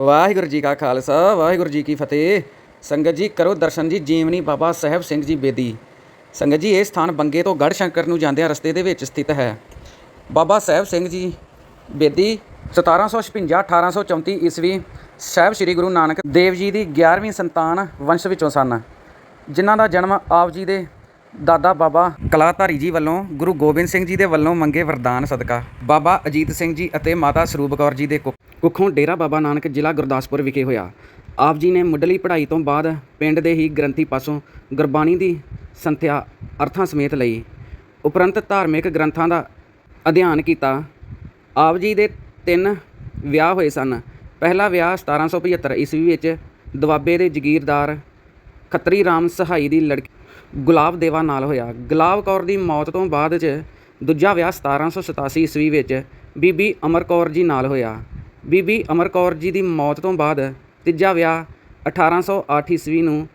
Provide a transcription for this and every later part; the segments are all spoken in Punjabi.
ਵਾਹਿਗੁਰੂ ਜੀ ਕਾ ਖਾਲਸਾ, ਵਾਹਿਗੁਰੂ ਜੀ ਕੀ ਫਤਿਹ। ਸੰਗਤ ਜੀ, ਕਰੋ ਦਰਸ਼ਨ ਜੀ, ਜੀਵਨੀ ਬਾਬਾ ਸਾਹਿਬ ਸਿੰਘ ਜੀ ਬੇਦੀ। ਸੰਗਤ ਜੀ, ਇਹ ਸਥਾਨ ਬੰਗੇ ਤੋਂ ਗੜ੍ਹ ਸ਼ੰਕਰ ਨੂੰ ਜਾਂਦਿਆਂ ਰਸਤੇ ਦੇ ਵਿੱਚ ਸਥਿਤ ਹੈ। ਬਾਬਾ ਸਾਹਿਬ ਸਿੰਘ ਜੀ ਬੇਦੀ 1756 1834 ਈਸਵੀ ਸਾਹਿਬ ਸ੍ਰੀ ਗੁਰੂ ਨਾਨਕ ਦੇਵ ਜੀ ਦੀ 11ਵੀਂ ਸੰਤਾਨ ਵੰਸ਼ ਵਿੱਚੋਂ ਸਨ, ਜਿਨ੍ਹਾਂ ਦਾ ਜਨਮ ਆਪ ਜੀ ਦੇ ਦਾਦਾ ਬਾਬਾ ਕਲਾਧਾਰੀ ਜੀ ਵੱਲੋਂ ਗੁਰੂ ਗੋਬਿੰਦ ਸਿੰਘ ਜੀ ਦੇ ਵੱਲੋਂ ਮੰਗੇ ਵਰਦਾਨ ਸਦਕਾ। ਬਾਬਾ ਅਜੀਤ ਸਿੰਘ ਜੀ ਅਤੇ ਮਾਤਾ ਸਰੂਪ ਕੌਰ ਜੀ ਦੇ ਕੁੱਖੋਂ ਡੇਰਾ ਬਾਬਾ ਨਾਨਕ ਜ਼ਿਲ੍ਹਾ ਗੁਰਦਾਸਪੁਰ ਵਿਖੇ ਹੋਇਆ। ਆਪ ਜੀ ਨੇ ਮੁੱਢਲੀ ਪੜ੍ਹਾਈ ਤੋਂ ਬਾਅਦ ਪਿੰਡ ਦੇ ਹੀ ਗ੍ਰੰਥੀ ਪਾਸੋਂ ਗੁਰਬਾਣੀ ਦੀ ਸੰਥਿਆ ਅਰਥਾਂ ਸਮੇਤ ਲਈ ਉਪਰੰਤ ਧਾਰਮਿਕ ਗ੍ਰੰਥਾਂ ਦਾ ਅਧਿਐਨ ਕੀਤਾ। ਆਪ ਜੀ ਦੇ ਤਿੰਨ ਵਿਆਹ ਹੋਏ ਸਨ। ਪਹਿਲਾ ਵਿਆਹ 1775 ਈਸਵੀ ਵਿੱਚ ਦੁਆਬੇ ਦੇ ਜਗੀਰਦਾਰ ਖੱਤਰੀ ਰਾਮ ਸਹਾਈ ਦੀ ਲੜਕੀ ਗੁਲਾਬ ਦੇਵਾ ਨਾਲ ਹੋਇਆ। ਗੁਲਾਬ ਕੌਰ ਦੀ ਮੌਤ ਤੋਂ ਬਾਅਦ 'ਚ ਦੂਜਾ ਵਿਆਹ 1787 ਈਸਵੀ ਵਿੱਚ ਬੀਬੀ ਅਮਰ ਕੌਰ ਜੀ ਨਾਲ ਹੋਇਆ। ਬੀਬੀ ਅਮਰ ਕੌਰ ਜੀ ਦੀ ਮੌਤ ਤੋਂ ਬਾਅਦ ਤੀਜਾ ਵਿਆਹ 1808 ਈਸਵੀ ਨੂੰ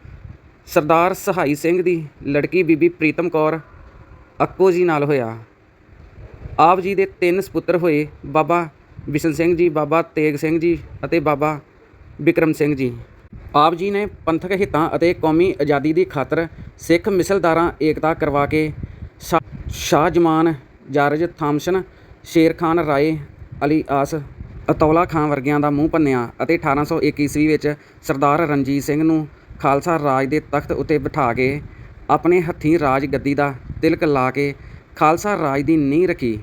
ਸਰਦਾਰ ਸਹਾਈ ਸਿੰਘ ਦੀ ਲੜਕੀ ਬੀਬੀ ਪ੍ਰੀਤਮ ਕੌਰ ਅੱਕੋ ਜੀ ਨਾਲ ਹੋਇਆ। ਆਪ ਜੀ ਦੇ ਤਿੰਨ ਸੁਪੁੱਤਰ ਹੋਏ ਬਾਬਾ ਬਿਸ਼ਨ ਸਿੰਘ ਜੀ, ਬਾਬਾ ਤੇਗ ਸਿੰਘ ਜੀ ਅਤੇ ਬਾਬਾ ਬਿਕਰਮ ਸਿੰਘ ਜੀ। ਆਪ ਜੀ ਨੇ ਪੰਥਕ ਹਿੱਤਾਂ ਅਤੇ ਕੌਮੀ ਆਜ਼ਾਦੀ ਦੀ ਖਾਤਰ ਸਿੱਖ ਮਿਸਲਦਾਰਾਂ ਏਕਤਾ ਕਰਵਾ ਕੇ ਸ਼ਾ- ਸ਼ਾਹ ਜਮਾਨ ਜਾਰਜ ਥਾਮਸਨ, ਸ਼ੇਰ ਖਾਨ ਰਾਏ, ਅਲੀ ਆਸ, ਅਤੌਲਾ ਖਾਨ ਵਰਗਿਆਂ ਦਾ ਮੂੰਹ ਭੰਨਿਆ ਅਤੇ 1821 ਈਸਵੀ ਵਿੱਚ ਸਰਦਾਰ ਰਣਜੀਤ ਸਿੰਘ ਨੂੰ ਖਾਲਸਾ ਰਾਜ ਦੇ ਤਖਤ ਉੱਤੇ ਬਿਠਾ ਕੇ ਆਪਣੇ ਹੱਥੀਂ ਰਾਜ ਗੱਦੀ ਦਾ ਤਿਲਕ ਲਾ ਕੇ ਖਾਲਸਾ ਰਾਜ ਦੀ ਨੀਂਹ ਰੱਖੀ।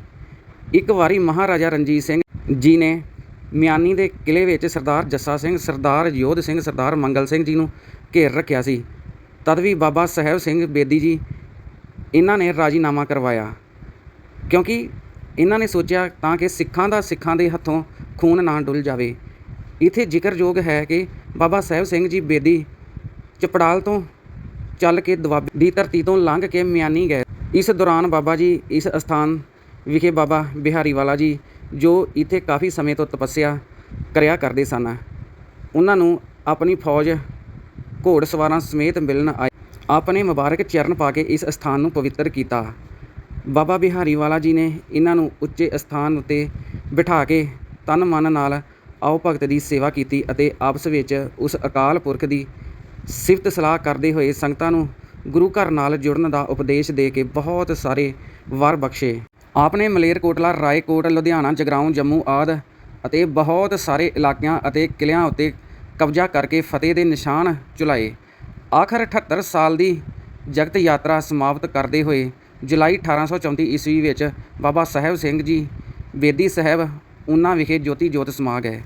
ਇੱਕ ਵਾਰੀ ਮਹਾਰਾਜਾ ਰਣਜੀਤ ਸਿੰਘ ਜੀ ਨੇ ਮਿਆਨੀ ਦੇ ਕਿਲੇ ਵਿੱਚ ਸਰਦਾਰ ਜੱਸਾ ਸਿੰਘ, ਸਰਦਾਰ ਯੋਧ ਸਿੰਘ, ਸਰਦਾਰ ਮੰਗਲ ਸਿੰਘ ਜੀ ਨੂੰ ਘੇਰ ਰੱਖਿਆ ਸੀ। ਤਦ ਵੀ ਬਾਬਾ ਸਾਹਿਬ ਸਿੰਘ ਬੇਦੀ ਜੀ ਇਹਨਾਂ ਨੇ ਰਾਜੀਨਾਮਾ ਕਰਵਾਇਆ। ਕਿਉਂਕਿ ਇਹਨਾਂ ਨੇ ਸੋਚਿਆ ਤਾਂ ਕਿ ਸਿੱਖਾਂ ਦਾ ਸਿੱਖਾਂ ਦੇ ਹੱਥੋਂ ਖੂਨ ਨਾ ਡੁੱਲ ਜਾਵੇ। ਇਥੇ ਜ਼ਿਕਰਯੋਗ ਹੈ ਕਿ ਬਾਬਾ ਸਾਹਿਬ ਸਿੰਘ ਜੀ ਬੇਦੀ ਚਪੜਾਲ ਤੋਂ ਚੱਲ ਕੇ ਦੁਆਬੇ ਦੀ ਧਰਤੀ ਤੋਂ ਲੰਘ ਕੇ ਮਿਆਨੀ ਗਏ। ਇਸ ਦੌਰਾਨ ਬਾਬਾ ਜੀ ਇਸ ਸਥਾਨ ਵਿਖੇ ਬਾਬਾ ਬਿਹਾਰੀ ਵਾਲਾ ਜੀ ਜੋ ਇੱਥੇ ਕਾਫੀ ਸਮੇਂ ਤੋਂ ਤਪੱਸਿਆ ਕਰਿਆ ਕਰਦੇ ਸਨ। ਉਹਨਾਂ ਨੂੰ ਆਪਣੀ ਫੌਜ ਘੋੜ ਸਵਾਰਾਂ ਸਮੇਤ ਮਿਲਣ ਆਏ। ਆਪਣੇ ਮੁਬਾਰਕ ਚਰਨ ਪਾ ਕੇ ਇਸ ਸਥਾਨ ਨੂੰ ਪਵਿੱਤਰ ਕੀਤਾ। ਬਾਬਾ ਬਿਹਾਰੀ ਵਾਲਾ ਜੀ ਨੇ ਇਹਨਾਂ ਨੂੰ ਉੱਚੇ ਸਥਾਨ ਉੱਤੇ ਬਿਠਾ ਕੇ ਤਨ ਮਨ ਨਾਲ ਆਓ ਭਗਤ ਦੀ ਸੇਵਾ ਕੀਤੀ ਅਤੇ ਆਪਸ ਵਿੱਚ ਉਸ ਅਕਾਲ ਪੁਰਖ ਦੀ ਸਿਫਤ ਸਲਾਹ ਕਰਦੇ ਹੋਏ ਸੰਗਤਾਂ ਨੂੰ ਗੁਰੂ ਘਰ ਨਾਲ ਜੁੜਨ ਦਾ ਉਪਦੇਸ਼ ਦੇ ਕੇ ਬਹੁਤ ਸਾਰੇ ਵਰ ਬਖਸ਼ੇ। ਆਪਨੇ ਮਲੇਰਕੋਟਲਾ ਰਾਏਕੋਟ, ਲੁਧਿਆਣਾ, ਜਗਰਾਉਂ, ਜੰਮੂ ਆਦਿ ਅਤੇ ਬਹੁਤ ਸਾਰੇ ਇਲਾਕਿਆਂ ਅਤੇ ਕਿਲਿਆਂ ਉੱਤੇ ਕਬਜ਼ਾ ਕਰਕੇ ਫਤਿਹ ਦੇ ਨਿਸ਼ਾਨ ਚੁਲਾਏ। ਆਖਰ 78 ਸਾਲ ਦੀ ਜਗਤ ਯਾਤਰਾ ਸਮਾਪਤ ਕਰਦੇ ਹੋਏ ਜੁਲਾਈ 1834 ਈਸਵੀ ਵਿੱਚ ਬਾਬਾ ਸਾਹਿਬ ਸਿੰਘ ਜੀ, ਬੇਦੀ ਸਾਹਿਬ ਉਹਨਾਂ ਵਿਖੇ ਜੋਤੀ ਜੋਤ ਸਮਾ ਗਏ।